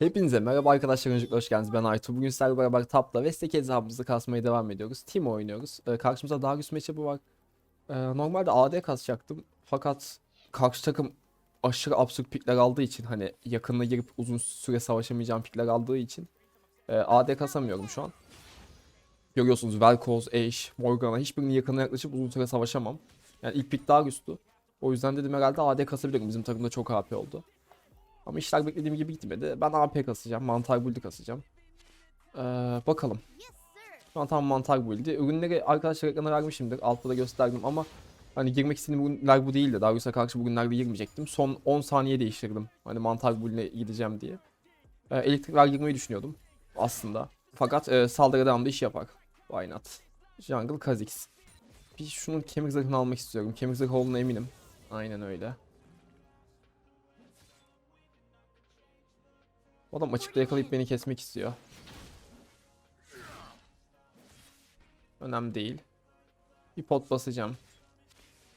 Hepinize merhaba arkadaşlar öncelikle hoş geldiniz ben Aytu. Bugün sizlerle beraber Tap'la ve Stake hesabımızı kasmaya devam ediyoruz. Team oynuyoruz. Ee, karşımızda Darius matchup'ı var. Ee, normalde AD kasacaktım. Fakat karşı takım aşırı absürt pikler aldığı için hani yakınına girip uzun süre savaşamayacağım pikler aldığı için e, AD kasamıyorum şu an. Görüyorsunuz Vel'Koz, Ashe, Morgana hiçbirinin yakınına yaklaşıp uzun süre savaşamam. Yani ilk pik Darius'tu. O yüzden dedim herhalde AD kasabilirim. Bizim takımda çok AP oldu. Ama işler beklediğim gibi gitmedi. Ben AP kasacağım. Mantar build'i kasacağım. Ee, bakalım. Şu an tam mantar build'i. Ürünleri arkadaşlar ekrana vermişimdir. Altta da gösterdim ama hani girmek istediğim ürünler bu değildi. Darius'a karşı bugünlerde girmeyecektim. Son 10 saniye değiştirdim. Hani mantar build'e gideceğim diye. Ee, elektrikler girmeyi düşünüyordum. Aslında. Fakat e, saldırı devamlı iş yapar. Why not? Jungle Kha'Zix. Bir şunun kemik zırhını almak istiyorum. Kemik zırhı olduğuna eminim. Aynen öyle. Adam açıkta yakalayıp beni kesmek istiyor. Önemli değil. Bir pot basacağım.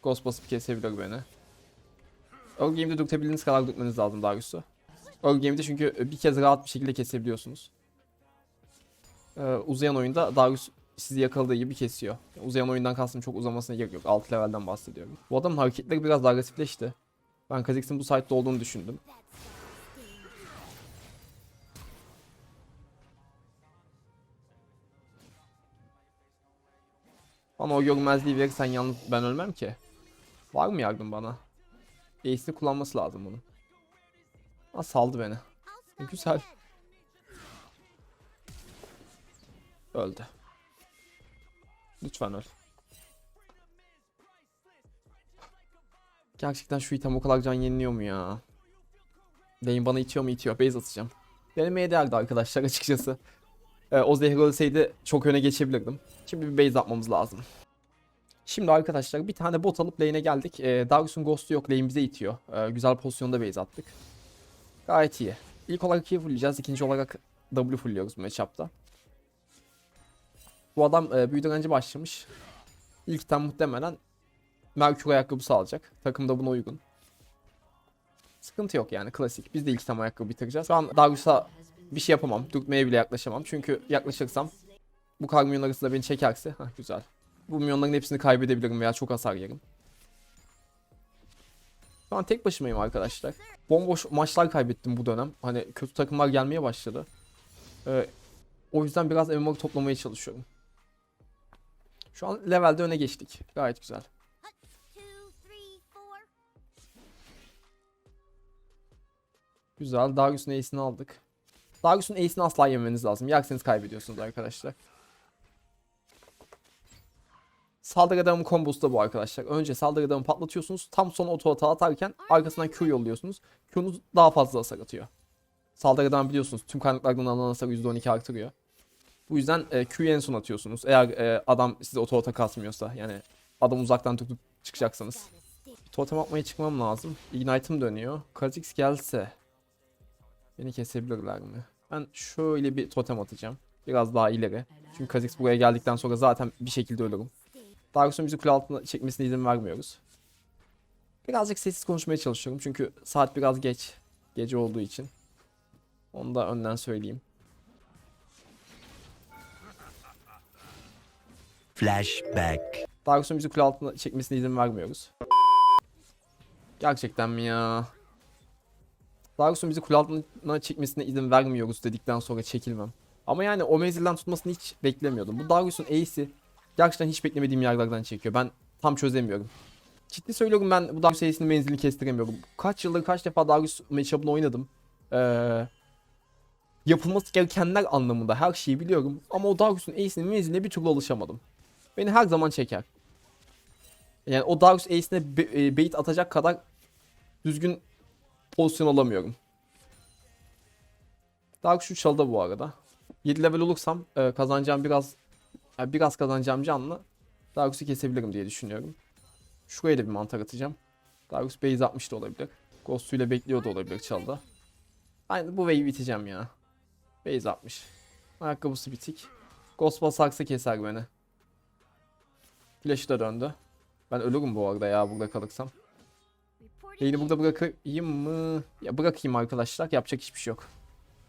Ghost basıp kesebilir beni. Early game'de dürtebildiğiniz kadar dürtmeniz lazım Darius'u. Early game'de çünkü bir kez rahat bir şekilde kesebiliyorsunuz. Ee, uzayan oyunda Darius sizi yakaladığı gibi kesiyor. Uzayan oyundan kastım çok uzamasına gerek yok. 6 levelden bahsediyorum. Bu adamın hareketleri biraz agresifleşti. Ben Kha'Zix'in bu site'de olduğunu düşündüm. Bana o görmezliği verirsen yalnız ben ölmem ki. Var mı yardım bana? Ace'ini kullanması lazım bunun. Ha saldı beni. Güzel. Öldü. Lütfen öl. Gerçekten şu item o kadar can yeniliyor mu ya? Lane bana itiyor mu itiyor. Base atacağım. Denemeye değerdi arkadaşlar açıkçası. Ee, o zehir ölseydi çok öne geçebilirdim. Şimdi bir base atmamız lazım. Şimdi arkadaşlar bir tane bot alıp lane'e geldik. Ee, Darius'un ghost'u yok lane bize itiyor. Ee, güzel pozisyonda base attık. Gayet iyi. İlk olarak Q fullleyeceğiz. ikinci olarak W fullliyoruz bu matchup'ta. Bu adam e, büyü direnci başlamış. İlkten muhtemelen Merkür ayakkabısı alacak. Takım da buna uygun. Sıkıntı yok yani klasik. Biz de ilk tam ayakkabı bitireceğiz. Şu an Darius'a bir şey yapamam. Dürtmeye bile yaklaşamam. Çünkü yaklaşırsam bu karmyon arasında beni çekerse. Hah güzel. Bu milyonların hepsini kaybedebilirim veya çok hasar yerim. Şu an tek başımayım arkadaşlar. Bomboş maçlar kaybettim bu dönem. Hani kötü takımlar gelmeye başladı. Ee, o yüzden biraz MMR toplamaya çalışıyorum. Şu an levelde öne geçtik. Gayet güzel. Güzel. Darius'un ace'ini aldık. Darius'un ace'ini asla yemeniz lazım. Yerseniz kaybediyorsunuz arkadaşlar. Saldırı adamı kombosu da bu arkadaşlar. Önce saldırı adamı patlatıyorsunuz. Tam son oto hata atarken arkasından Q yolluyorsunuz. Q'nuz daha fazla hasar atıyor. Saldırı adamı biliyorsunuz tüm kaynaklardan alınan hasarı %12 artırıyor. Bu yüzden e, Q'yu en son atıyorsunuz. Eğer e, adam size oto hata kasmıyorsa yani adam uzaktan tutup çıkacaksanız. Totem atmaya çıkmam lazım. Ignite'ım dönüyor. Kha'Zix gelse beni kesebilirler mi? Ben şöyle bir totem atacağım. Biraz daha ileri. Çünkü Kha'Zix buraya geldikten sonra zaten bir şekilde ölürüm. Darius'un bizi kule altına çekmesine izin vermiyoruz. Birazcık sessiz konuşmaya çalışıyorum çünkü saat biraz geç. Gece olduğu için. Onu da önden söyleyeyim. Flashback. Darius'un bizi kule altına çekmesine izin vermiyoruz. Gerçekten mi ya? Darius'un bizi kule altına çekmesine izin vermiyoruz dedikten sonra çekilmem. Ama yani o menzilden tutmasını hiç beklemiyordum. Bu Darius'un ace'i gerçekten hiç beklemediğim yerlerden çekiyor. Ben tam çözemiyorum. Ciddi söylüyorum ben bu Darius ace'inin menzilini kestiremiyorum. Kaç yıldır kaç defa Darius matchup'ını oynadım. Ee, yapılması gerekenler anlamında her şeyi biliyorum. Ama o Darius'un ace'inin menziline bir türlü alışamadım. Beni her zaman çeker. Yani o Darius ace'ine e, bait atacak kadar düzgün pozisyon alamıyorum. Darius şu çalda bu arada. 7 level olursam e, kazanacağım biraz yani biraz kazanacağım canlı Darius'u kesebilirim diye düşünüyorum. Şuraya da bir mantar atacağım. Darius base atmış da olabilir. Ghost'uyla bekliyor da olabilir çalda. Aynı bu wave'i biteceğim ya. Base atmış. Ayakkabısı bitik. Ghost basarsa keser beni. Flash'ı da döndü. Ben ölürüm bu arada ya burada kalırsam. Lane'i burada bırakayım mı? Ya bırakayım arkadaşlar. Yapacak hiçbir şey yok.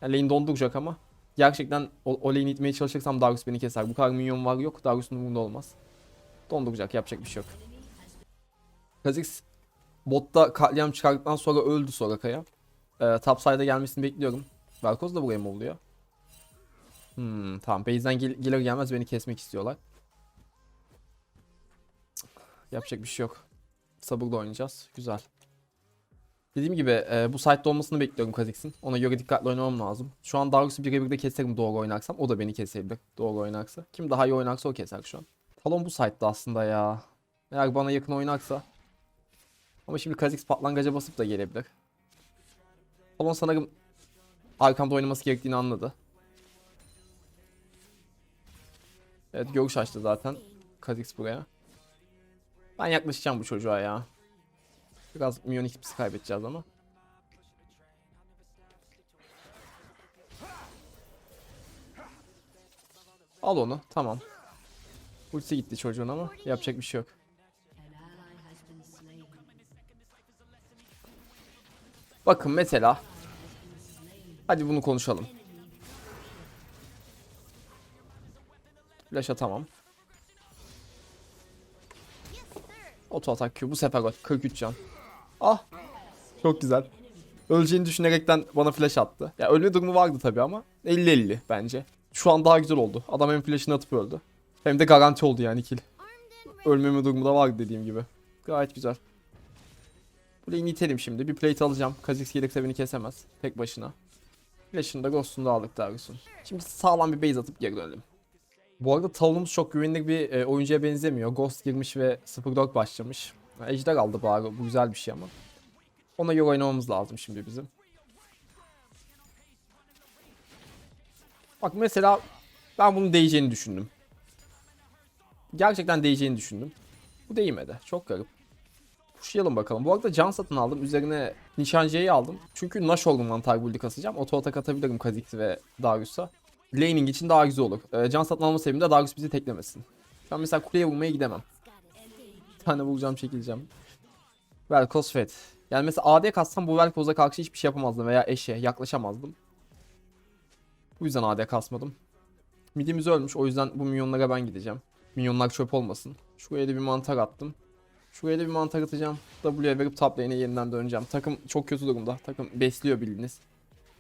Yani lane donduracak ama. Gerçekten o, o lane'i itmeye çalışırsam Darius beni keser. Bu kadar minyon var yok. Darius'un umurunda olmaz. Donduracak yapacak bir şey yok. Kha'Zix botta katliam çıkardıktan sonra öldü Soraka'ya. Ee, top side'a gelmesini bekliyorum. Velkoz da buraya mı oluyor? Hmm, tamam. Base'den gel gelir gelmez beni kesmek istiyorlar. Yapacak bir şey yok. Sabırla oynayacağız. Güzel. Dediğim gibi e, bu site'de olmasını bekliyorum Kha'Zix'in. Ona göre dikkatli oynamam lazım. Şu an Darius'u birebir de keserim doğru oynarsam. O da beni kesebilir doğru oynarsa. Kim daha iyi oynarsa o keser şu an. Talon bu site'de aslında ya. Eğer bana yakın oynarsa. Ama şimdi Kha'Zix patlangaca basıp da gelebilir. Talon sanırım arkamda oynaması gerektiğini anladı. Evet görüş açtı zaten. Kha'Zix buraya. Ben yaklaşacağım bu çocuğa ya. Biraz minyon ikisi kaybedeceğiz ama. Al onu. Tamam. Ulti gitti çocuğun ama yapacak bir şey yok. Bakın mesela. Hadi bunu konuşalım. Flash atamam. Auto atak Q bu sefer gol. 43 can. Ah. Çok güzel. Öleceğini düşünerekten bana flash attı. Ya ölme durumu vardı tabi ama 50-50 bence. Şu an daha güzel oldu. Adam hem flash'ını atıp öldü. Hem de garanti oldu yani kill. Ölmeme durumu da vardı dediğim gibi. Gayet güzel. Burayı itelim şimdi. Bir plate alacağım. Kha'Zix gelirse beni kesemez. Tek başına. Flash'ını da Ghost'unu da aldık Darius'un. Şimdi sağlam bir base atıp geri dönelim. Bu arada Talon'umuz çok güvenilir bir e, oyuncuya benzemiyor. Ghost girmiş ve 0-4 başlamış. Ejder aldı bari. Bu güzel bir şey ama. Ona göre oynamamız lazım şimdi bizim. Bak mesela ben bunun değeceğini düşündüm. Gerçekten değeceğini düşündüm. Bu değmedi. Çok garip. Pushlayalım bakalım. Bu arada can satın aldım. Üzerine nişancıyı aldım. Çünkü Nash olgun mantar build'i kasacağım. Auto atak atabilirim Kha'Zix ve Darius'a. Laning için daha güzel olur. Ee, can satın alma sebebim de Darius bizi teklemesin. An mesela kuleye vurmaya gidemem. Tane vuracağım çekileceğim. Velkoz Fed. Yani mesela AD kassam bu Velkoz'a karşı hiçbir şey yapamazdım veya eşe yaklaşamazdım. Bu yüzden AD kasmadım. Midimiz ölmüş o yüzden bu minyonlara ben gideceğim. Minyonlar çöp olmasın. Şuraya da bir mantar attım. Şuraya da bir mantar atacağım. W'ye verip top lane'e yeniden döneceğim. Takım çok kötü durumda. Takım besliyor bildiğiniz.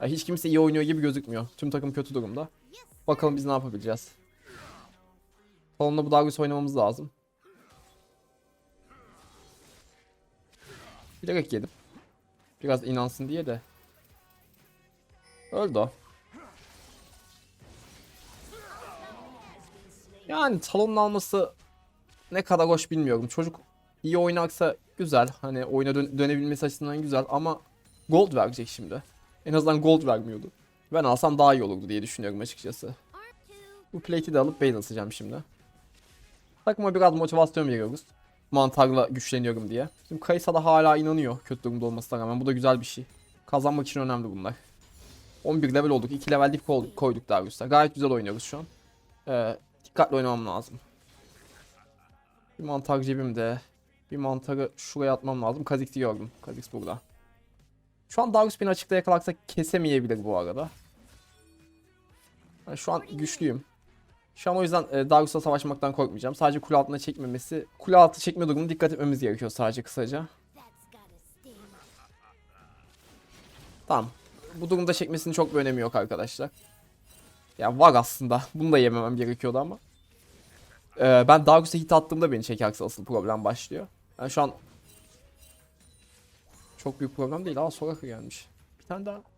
Ya hiç kimse iyi oynuyor gibi gözükmüyor. Tüm takım kötü durumda. Bakalım biz ne yapabileceğiz. Salonda bu Darius oynamamız lazım. Bilerek yedim. Biraz inansın diye de. Öldü o. Yani talonun alması ne kadar hoş bilmiyorum. Çocuk iyi oynarsa güzel. Hani oyuna dön- dönebilmesi açısından güzel ama gold verecek şimdi. En azından gold vermiyordu. Ben alsam daha iyi olurdu diye düşünüyorum açıkçası. Bu plate'i de alıp base atacağım şimdi. Takıma biraz motivasyon veriyoruz. Mantarla güçleniyorum diye. Şimdi Kaysa da hala inanıyor kötü durumda olmasına rağmen. Bu da güzel bir şey. Kazanmak için önemli bunlar. 11 level olduk. 2 level dip koyduk Darius'a. Gayet güzel oynuyoruz şu an. Ee, dikkatli oynamam lazım. Bir mantar cebimde. Bir mantarı şuraya atmam lazım. Kha'Zix'i gördüm. Kha'Zix burada. Şu an Darius beni açıkta yakalarsa kesemeyebilir bu arada. Ben şu an güçlüyüm. Şu an o yüzden e, Darius'la savaşmaktan korkmayacağım. Sadece kule altına çekmemesi, kule altı çekme durumuna dikkat etmemiz gerekiyor sadece kısaca. Tamam. Bu durumda çekmesinin çok bir önemi yok arkadaşlar. Ya var aslında. Bunu da yememem gerekiyordu ama. Ee, ben Darius'a hit attığımda beni çekerse asıl problem başlıyor. Ben şu an çok büyük problem değil. Aa Soraka gelmiş. Bir tane daha.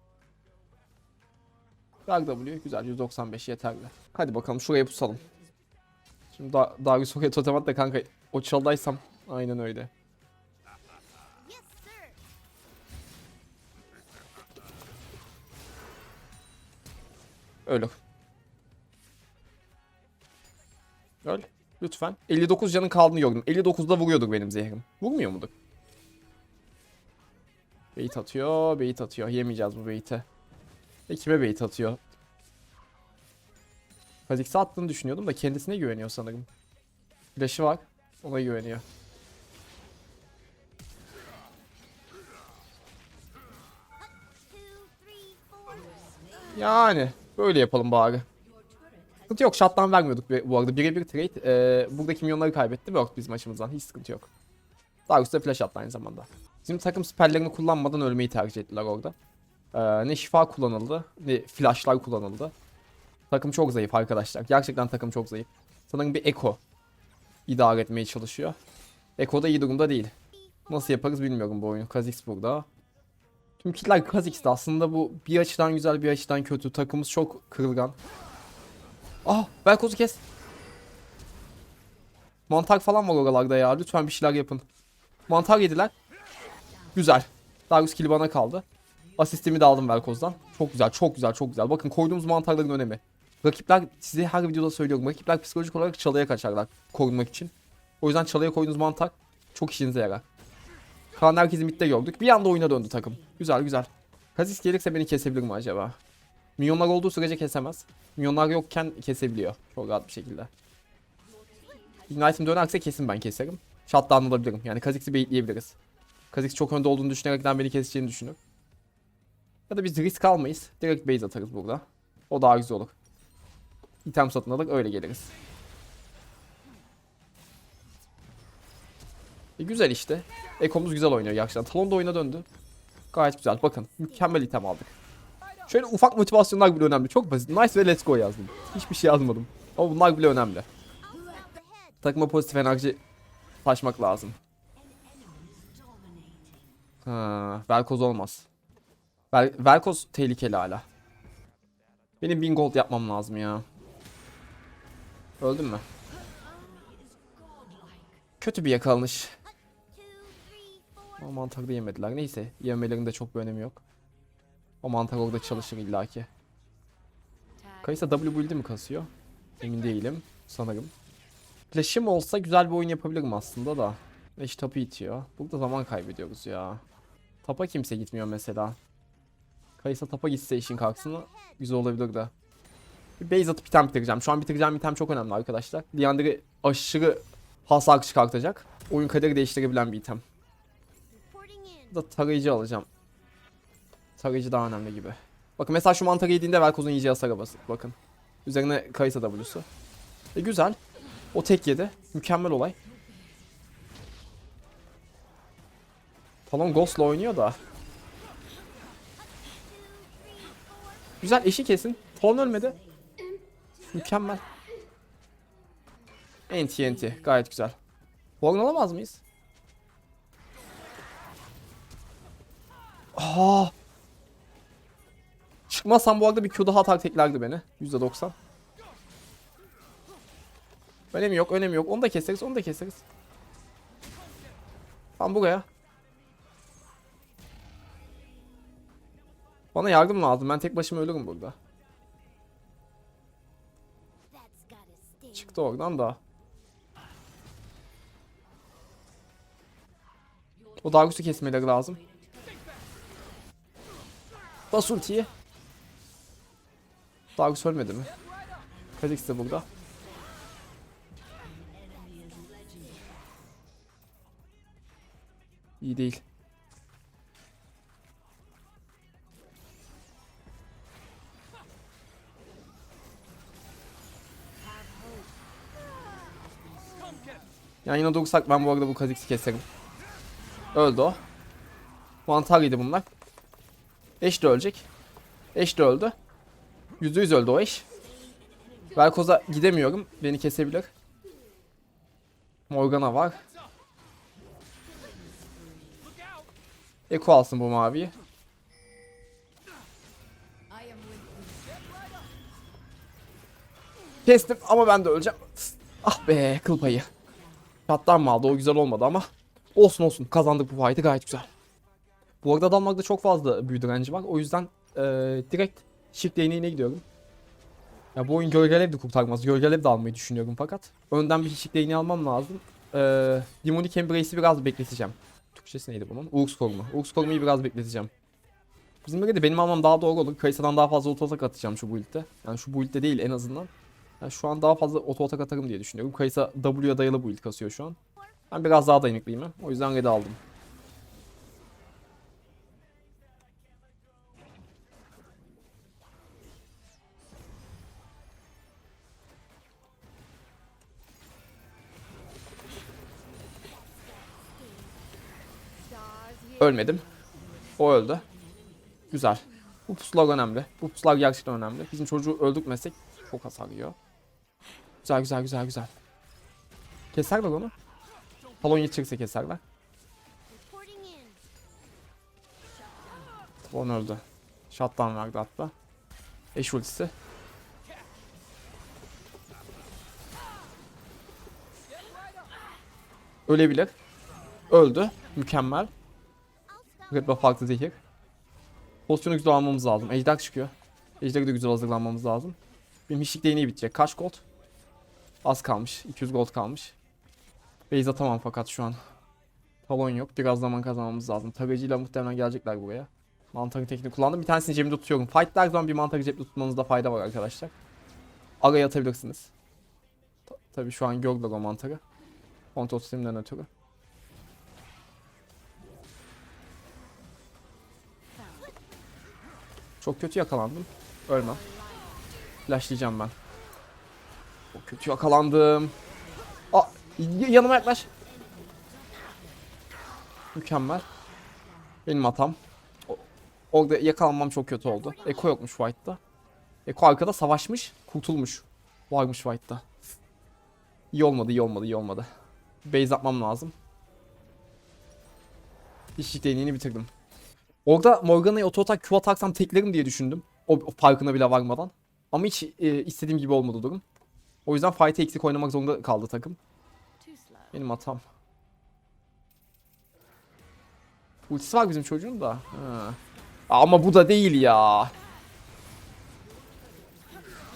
Ver W. Güzel. 195 yeterli. Hadi bakalım şuraya pusalım. Şimdi da Darius oraya totem at da kanka o çaldaysam aynen öyle. Sir. Öl. Lütfen. 59 canın kaldığını gördüm. 59'da vuruyorduk benim zehrim. Vurmuyor mudur? Bait atıyor. Bait atıyor. Yemeyeceğiz bu bait'i. Ve kime bait atıyor? Kha'Zix'e attığını düşünüyordum da kendisine güveniyor sanırım. Flash'ı var. Ona güveniyor. Yani böyle yapalım bari. Sıkıntı yok. Shot'tan vermiyorduk bu arada. Birebir trade. Ee, buradaki milyonları kaybetti. Worked biz maçımızdan. Hiç sıkıntı yok. Darius da flash attı aynı zamanda. Bizim takım spelllerini kullanmadan ölmeyi tercih ettiler orada. Ee, ne şifa kullanıldı ne flashlar kullanıldı. Takım çok zayıf arkadaşlar. Gerçekten takım çok zayıf. Sanırım bir Echo idare etmeye çalışıyor. Echo da iyi durumda değil. Nasıl yaparız bilmiyorum bu oyunu. Kha'Zix burada. Tüm killer Kha'Zix'te aslında bu bir açıdan güzel bir açıdan kötü. Takımımız çok kırılgan. Ah Velkoz'u kes. Mantar falan var oralarda ya. Lütfen bir şeyler yapın. Mantar yediler. Güzel. Darius kill bana kaldı. Asistimi de aldım Velkoz'dan. Çok güzel, çok güzel, çok güzel. Bakın koyduğumuz mantarların önemi. Rakipler, size her videoda söylüyorum. Rakipler psikolojik olarak çalıya kaçarlar korunmak için. O yüzden çalıya koyduğunuz mantar çok işinize yarar. Kaan herkesi midde gördük. Bir anda oyuna döndü takım. Güzel güzel. Kazis gelirse beni kesebilir mi acaba? Milyonlar olduğu sürece kesemez. Milyonlar yokken kesebiliyor. Çok rahat bir şekilde. Ignite'im dönerse kesin ben keserim. Shutdown alabilirim. Yani Kha'Zix'i baitleyebiliriz. Kha'Zix çok önde olduğunu düşünerekten beni keseceğini düşünür. Ya da biz risk almayız. Direkt base atarız burada. O daha güzel olur. İtem satın alır öyle geliriz. E güzel işte. Ekomuz güzel oynuyor gerçekten. Talon da oyuna döndü. Gayet güzel. Bakın mükemmel item aldık. Şöyle ufak motivasyonlar bile önemli. Çok basit. Nice ve let's go yazdım. Hiçbir şey yazmadım. Ama bunlar bile önemli. Takıma pozitif enerji taşmak lazım. Ha, Velkoz olmaz. Vel Velkoz tehlikeli hala. Benim 1000 gold yapmam lazım ya. Öldün mü? Kötü bir yakalanış. Mantarı da yemediler. Neyse yemelerinde çok bir önemi yok. O mantar orada çalışır illaki. Kayısa W build'i mi kasıyor? Emin değilim. Sanırım. Flash'im olsa güzel bir oyun yapabilirim aslında da. Flash tapı itiyor. Burada zaman kaybediyoruz ya. Tapa kimse gitmiyor mesela. Kayısa tapa gitse işin kalksın güzel olabilir de. Bir base atıp item bitireceğim. Şu an bitireceğim item çok önemli arkadaşlar. Liandry'i aşırı hasar çıkartacak. Oyun kaderi değiştirebilen bir item. Da tarayıcı alacağım. Tarayıcı daha önemli gibi. Bakın mesela şu mantarı yediğinde Velkoz'un yiyeceği hasara basın. Bakın. Üzerine Kayısa W'su. E güzel. O tek yedi. Mükemmel olay. Talon Ghost'la oynuyor da. Güzel eşi kesin. Talon ölmedi. Mükemmel. Enti enti. Gayet güzel. Born alamaz mıyız? Aa. Çıkmazsam bu arada bir Q daha atar teklerdi beni. %90. Önemi yok, önemi yok. Onu da keseriz, onu da keseriz. Tam buraya. Bana yardım lazım. Ben tek başıma ölürüm burada. Çıktı oradan da. O Darius'u kesmeleri lazım. Bas ultiyi. Darius ölmedi mi? Kha'Zix de burada. İyi değil. Yan yana durursak ben bu arada bu Kha'Zix'i keserim. Öldü o. Mantar yedi bunlar. Eş de ölecek. Eş de öldü. Yüzde yüz öldü o eş. Velkoz'a gidemiyorum. Beni kesebilir. Morgana var. Eko alsın bu maviyi. Kestim ama ben de öleceğim. Ah be kıl payı. Şattan mı aldı o güzel olmadı ama. Olsun olsun kazandık bu fight'ı gayet güzel. Bu arada adamlarda çok fazla büyü direnci var. O yüzden eee, direkt shift lane'ine gidiyorum. Ya bu oyun gölgelev de kurtarmaz. Gölgelev de almayı düşünüyorum fakat. Önden bir shift lane'i almam lazım. Eee Demonic Embrace'i biraz bekleteceğim. Türkçesi neydi bunun? Ux koruma. Ux korumayı biraz bekleteceğim. Bizim de benim almam daha doğru olur. Kayısa'dan daha fazla auto atak atacağım şu build'de. Yani şu build'de değil en azından. Yani şu an daha fazla oto atak atarım diye düşünüyorum. Kayısa W'ya dayalı bu ilk kasıyor şu an. Ben biraz daha dayanıklıyım. He? O yüzden red aldım. Ölmedim. O öldü. Güzel. Bu puslar önemli. Bu puslar gerçekten önemli. Bizim çocuğu öldürmesek çok hasar yiyor. Güzel güzel güzel güzel. Keserler onu. Talon yetişirse keserler. Reporting in. Talon öldü. Shutdown verdi hatta. Eş ultisi. Ölebilir. Öldü. Mükemmel. Red buff farklı zehir. Pozisyonu güzel almamız lazım. Ejder çıkıyor. Ejder'e de güzel hazırlanmamız lazım. Benim hiçlik değneği bitecek. Kaç gold? Az kalmış. 200 gold kalmış. Base atamam fakat şu an. Talon yok. Biraz zaman kazanmamız lazım. Tarayıcıyla muhtemelen gelecekler buraya. Mantarı tekniği kullandım. Bir tanesini cebimde tutuyorum. Fight'lar zaman bir mantarı cepte tutmanızda fayda var arkadaşlar. Araya atabilirsiniz. Ta- Tabii şu an gördüler o mantarı. Kontrol sisteminden ötürü. Çok kötü yakalandım. Ölmem. Flashlayacağım ben. Çok kötü yakalandım. Aa, yanıma yaklaş. Mükemmel. Benim hatam. Orada yakalanmam çok kötü oldu. Eko yokmuş fight'ta. Eko arkada savaşmış, kurtulmuş. Varmış fight'ta. İyi olmadı, iyi olmadı, iyi olmadı. Base atmam lazım. İşlik deneyini bitirdim. Orada Morgana'ya oto atak Q atarsam teklerim diye düşündüm. O, o farkına bile varmadan. Ama hiç e, istediğim gibi olmadı durum. O yüzden fight'e eksik oynamak zorunda kaldı takım. Benim hatam. Ultisi var bizim çocuğun da. Ha. Ama bu da değil ya.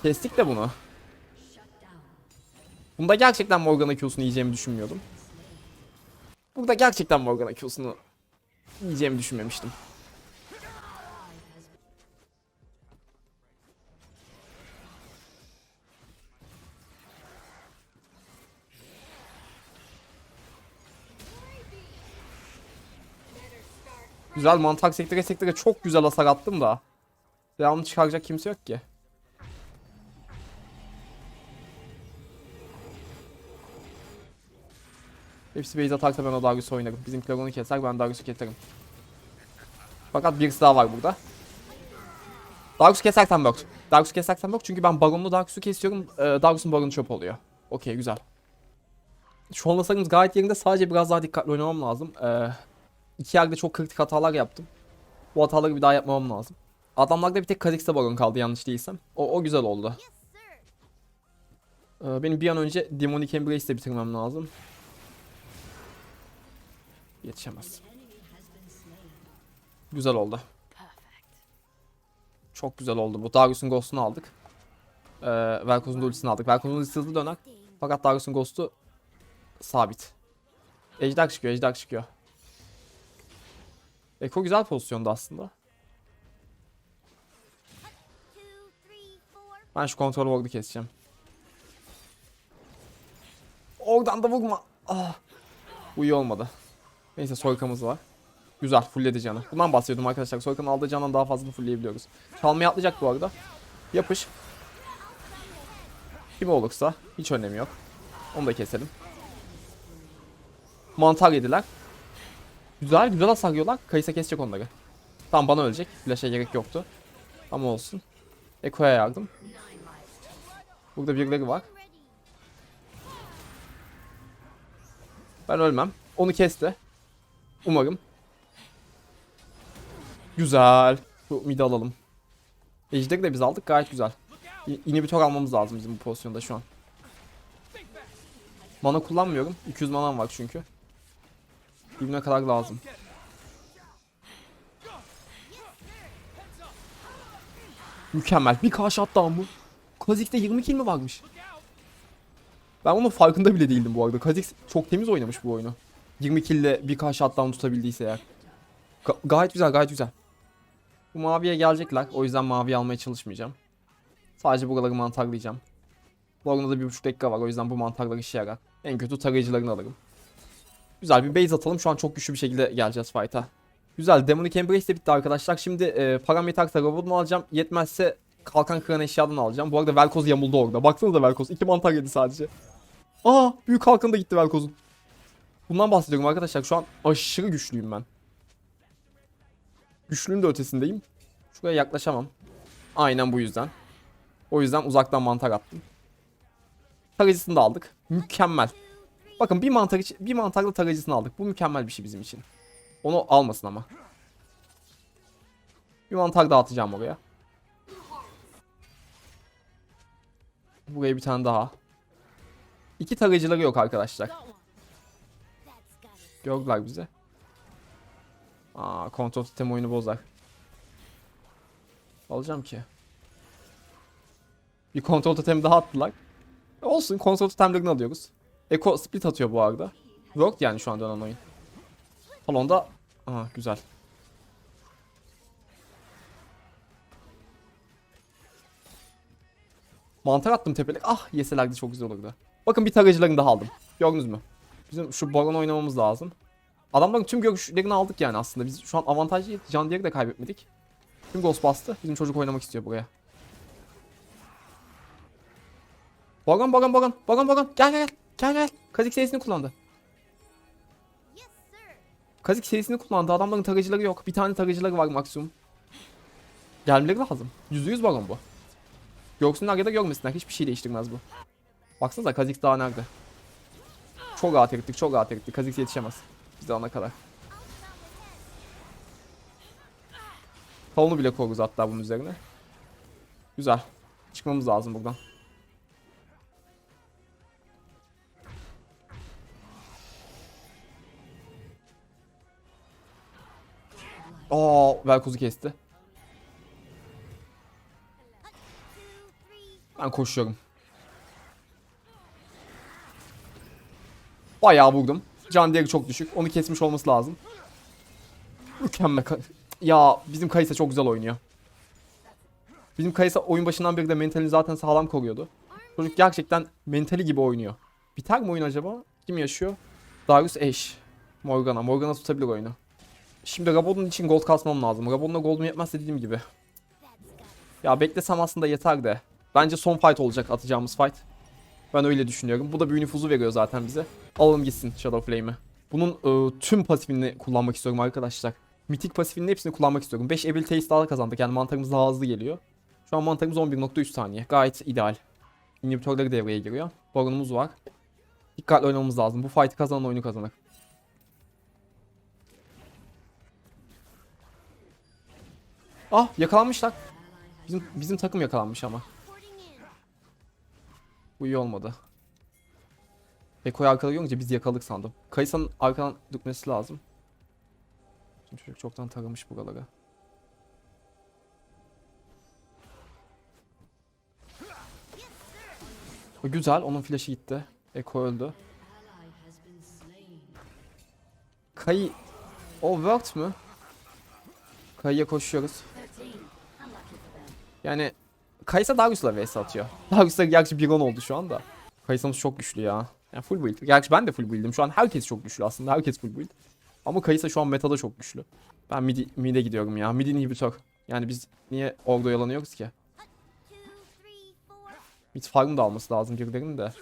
Kestik de bunu. Bunda gerçekten Morgana Q'sunu yiyeceğimi düşünmüyordum. Burada gerçekten Morgana Q'sunu yiyeceğimi düşünmemiştim. Güzel mantak sektöre sektöre çok güzel hasar attım da. Devamını çıkaracak kimse yok ki. Hepsi base atarsa ben o Darius'u oynarım. Bizimkiler onu keser ben Darius'u keserim. Fakat birisi daha var burada. Darius'u kesersen yok. Darius'u kesersen yok çünkü ben Baron'lu Darius'u kesiyorum. Ee, Darius'un Baron'u çöp oluyor. Okey güzel. Şu an hasarımız gayet yerinde sadece biraz daha dikkatli oynamam lazım. Ee, iki yerde çok kritik hatalar yaptım. Bu hataları bir daha yapmamam lazım. Adamlarda bir tek Kha'Zix'te Baron kaldı yanlış değilsem. O, o güzel oldu. Ee, benim bir an önce Demonic Embrace'i de bitirmem lazım. Yetişemez. Güzel oldu. Çok güzel oldu. Bu Darius'un Ghost'unu aldık. Ee, Velkoz'un ultisini aldık. Velkoz'un ultisi hızlı döner. Fakat Darius'un Ghost'u sabit. Ejder çıkıyor, Ejder çıkıyor. Eko güzel pozisyonda aslında. Ben şu kontrol ward'u keseceğim. Oradan da vurma. Ah. Bu iyi olmadı. Neyse Soykamız var. Güzel fullledi canı. Bundan bahsediyordum arkadaşlar. Soykan'ın aldığı candan daha fazlasını fullleyebiliyoruz. Çalmaya atlayacak bu arada. Yapış. Kim olursa hiç önemi yok. Onu da keselim. Mantar yediler. Güzel güzel hasar yiyorlar. Kayısa kesecek onları. Tamam bana ölecek. Flash'a gerek yoktu. Ama olsun. Eko'ya yardım. Burada birileri var. Ben ölmem. Onu kesti. Umarım. Güzel. Bu midi alalım. Ejder'i de biz aldık gayet güzel. İ- İnhibitör almamız lazım bizim bu pozisyonda şu an. Mana kullanmıyorum. 200 manam var çünkü. Dibine kadar lazım. Mükemmel. Bir kaş attı bu. Kha'Zix'te 20 kill mi varmış? Ben onun farkında bile değildim bu arada. Kha'Zix çok temiz oynamış bu oyunu. 20 kill'le bir karşı shutdown tutabildiyse eğer. Ga- gayet güzel gayet güzel. Bu maviye gelecekler. O yüzden mavi almaya çalışmayacağım. Sadece buraları mantarlayacağım. Bu arada da bir buçuk dakika var. O yüzden bu mantarlar işe yarar. En kötü tarayıcılarını alırım. Güzel bir base atalım. Şu an çok güçlü bir şekilde geleceğiz fight'a. Güzel. Demonic Embrace de bitti arkadaşlar. Şimdi e, param yeterse robotunu alacağım. Yetmezse kalkan kıran eşyadan alacağım. Bu arada Velkoz yamuldu orada. Baksanıza Velkoz. iki mantar yedi sadece. Aa büyük halkın da gitti Velkoz'un. Bundan bahsediyorum arkadaşlar. Şu an aşırı güçlüyüm ben. güçlünün de ötesindeyim. Şuraya yaklaşamam. Aynen bu yüzden. O yüzden uzaktan mantar attım. Tarayıcısını da aldık. Mükemmel. Bakın bir mantar bir mantarla tarayıcısını aldık. Bu mükemmel bir şey bizim için. Onu almasın ama. Bir mantar daha atacağım oraya. Buraya bir tane daha. İki tarayıcıları yok arkadaşlar. Gördüler bizi. Aa, kontrol sistemi oyunu bozar. Alacağım ki. Bir kontrol totemi daha attılar. Olsun kontrol totemlerini alıyoruz. Eko split atıyor bu arada. Worked yani şu an dönen oyun. Salonda... Aha güzel. Mantar attım tepelik. Ah yeselerdi çok güzel olurdu. Bakın bir tarayıcılarını daha aldım. Gördünüz mü? Bizim şu baron oynamamız lazım. Adamların tüm görüşlerini aldık yani aslında. Biz şu an avantajlıyız. Can diğeri de kaybetmedik. Tüm ghost bastı. Bizim çocuk oynamak istiyor buraya. Baron baron baron. Baron baron. Gel gel gel. Gel gel. Kazik serisini kullandı. Kazik serisini kullandı. Adamların tarayıcıları yok. Bir tane tarayıcıları var maksimum. Gelmeleri lazım. Yüzde yüz baron bu. Görsünler ya da görmesinler. Hiçbir şey değiştirmez bu. Baksanıza Kazik daha nerede? Çok rahat erittik. Çok rahat erittik. Kazik yetişemez. Biz de ana kadar. Talonu bile koruruz hatta bunun üzerine. Güzel. Çıkmamız lazım buradan. Aa, Velkoz'u kesti. Ben koşuyorum. Bayağı vurdum. Can değeri çok düşük. Onu kesmiş olması lazım. Mükemmel. Ya bizim Kaysa çok güzel oynuyor. Bizim Kaysa oyun başından beri de mentalini zaten sağlam koruyordu. Çocuk gerçekten mentali gibi oynuyor. Biter mi oyun acaba? Kim yaşıyor? Darius Ashe. Morgana. Morgana tutabilir oyunu. Şimdi Rabod'un için gold kasmam lazım. Rabod'una gold'um yetmez dediğim gibi. Ya beklesem aslında yeter de. Bence son fight olacak atacağımız fight. Ben öyle düşünüyorum. Bu da büyü nüfuzu veriyor zaten bize. Alalım gitsin Shadow Flame'i. Bunun e, tüm pasifini kullanmak istiyorum arkadaşlar. Mitik pasifinin hepsini kullanmak istiyorum. 5 abilities daha kazandık yani mantarımız daha hızlı geliyor. Şu an mantarımız 11.3 saniye. Gayet ideal. İnhibitörleri devreye giriyor. Baronumuz var. Dikkatli oynamamız lazım. Bu fight'i kazanan oyunu kazanır. Ah yakalanmışlar. Bizim bizim takım yakalanmış ama. Bu iyi olmadı. Eko'yu arkada görünce biz yakaladık sandım. Kayısa'nın arkadan dökmesi lazım. Şimdi çocuk çoktan taramış buraları. O güzel. Onun flash'ı gitti. Eko öldü. Kayı... O worked mü? Kayıya koşuyoruz. Yani Kaysa Darius'la vs atıyor. Darius'la gerçi 1-10 oldu şu anda. Kayısa'mız çok güçlü ya. Yani full build. Gerçi ben de full build'im. Şu an herkes çok güçlü aslında. Herkes full build. Ama Kayısa şu an metada çok güçlü. Ben midi, mid'e gidiyorum ya. Mid inhibitor. Yani biz niye orada oyalanıyoruz ki? Mid farm da alması lazım birilerinin de.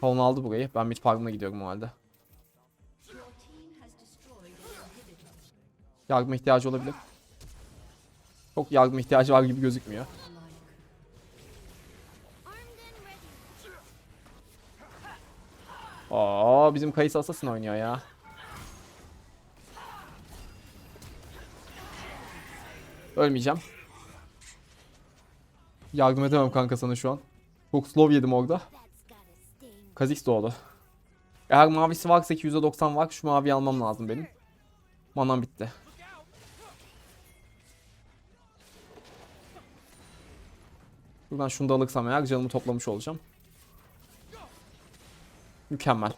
Talon aldı burayı. Ben mid farm'ına gidiyorum o halde. Yardıma ihtiyacı olabilir. Çok yardıma ihtiyacı var gibi gözükmüyor. Aa bizim Kayısı Assassin oynuyor ya. Ölmeyeceğim. Yardım edemem kanka sana şu an. Çok slow yedim orada. Kha'Zix doğdu. Eğer mavisi varsa ki %90 var şu maviyi almam lazım benim. Manam bitti. Buradan şunu da alırsam eğer canımı toplamış olacağım. Mükemmel.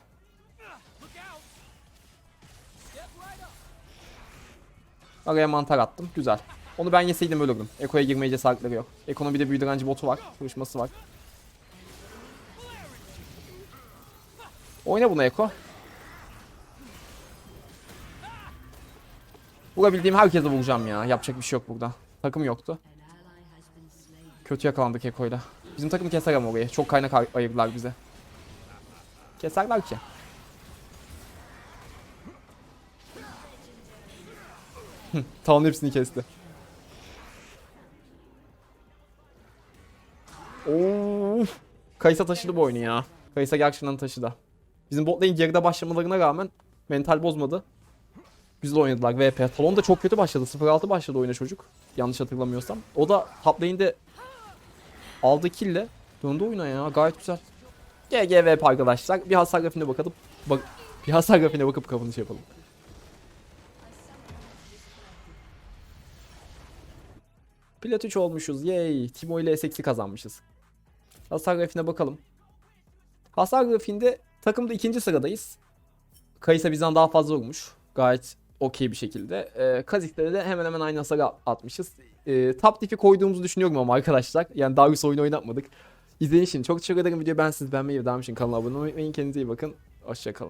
Araya mantar attım. Güzel. Onu ben yeseydim ölürdüm. Eko'ya girmeye cesaretleri yok. Eko'nun bir de büyü direnci botu var. Kırışması var. Oyna bunu Eko. Vurabildiğim herkese vuracağım ya. Yapacak bir şey yok burada. Takım yoktu. Kötü yakalandık Eko'yla. Bizim takım keser ama orayı. Çok kaynak ay- ayırdılar bize. Keserler ki. Tamam hepsini kesti. Of. Kaysa taşıdı bu oyunu ya. Kaysa gerçekten taşıdı. Bizim bot lane geride başlamalarına rağmen mental bozmadı. Güzel oynadılar VP. Talon da çok kötü başladı. 0-6 başladı oyuna çocuk. Yanlış hatırlamıyorsam. O da top lane'de aldığı kill'le döndü oyuna ya. Gayet güzel. GG VP arkadaşlar. Bir hasar grafiğine bakalım. Bak bir hasar grafiğine bakıp kapanış yapalım. Plat 3 olmuşuz. Yay. Timo ile S8 kazanmışız. Hasar grafiğine bakalım. Hasar grafiğinde takımda ikinci sıradayız. Kayısa bizden daha fazla olmuş. Gayet okey bir şekilde. Ee, Kazik'te de hemen hemen aynı hasarı atmışız. Ee, top diff'i koyduğumuzu düşünüyorum ama arkadaşlar. Yani Darius oyunu oynatmadık. İzlediğiniz için çok teşekkür ederim. Videoyu ben siz beğenmeyi ve devam için kanala abone olmayı unutmayın. Kendinize iyi bakın. Hoşçakalın.